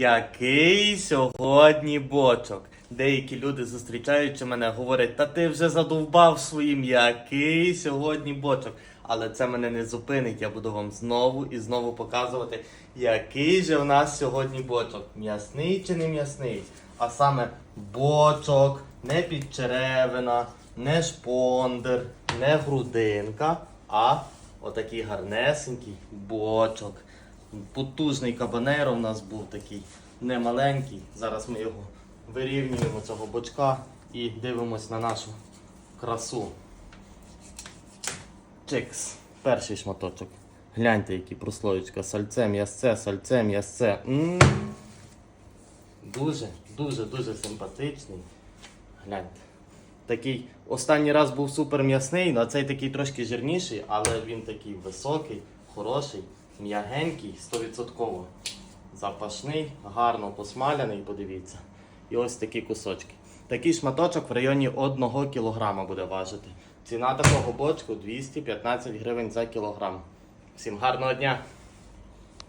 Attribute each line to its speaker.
Speaker 1: Який сьогодні бочок? Деякі люди, зустрічаючи мене, говорять, та ти вже задовбав своїм, який сьогодні бочок. Але це мене не зупинить. Я буду вам знову і знову показувати, який же в нас сьогодні бочок. М'ясний чи не м'ясний? А саме бочок, не підчеревина, не шпондер, не грудинка, а отакий гарнесенький бочок. Потужний кабанеро в нас був такий немаленький. Зараз ми його вирівнюємо цього бочка і дивимось на нашу красу. Чикс. Перший шматочок. Гляньте, які прослоєчка. Сальце, м'ясце, сальце, м'ясце. Дуже, дуже, дуже симпатичний. Гляньте. Такий останній раз був супер м'ясний, а цей такий трошки жирніший, але він такий високий, хороший, м'ягенький, 100%. Запашний, гарно посмаляний, подивіться. І ось такі кусочки. Такий шматочок в районі 1 кг буде важити. Ціна такого бочку 215 гривень за кілограм. Всім гарного дня!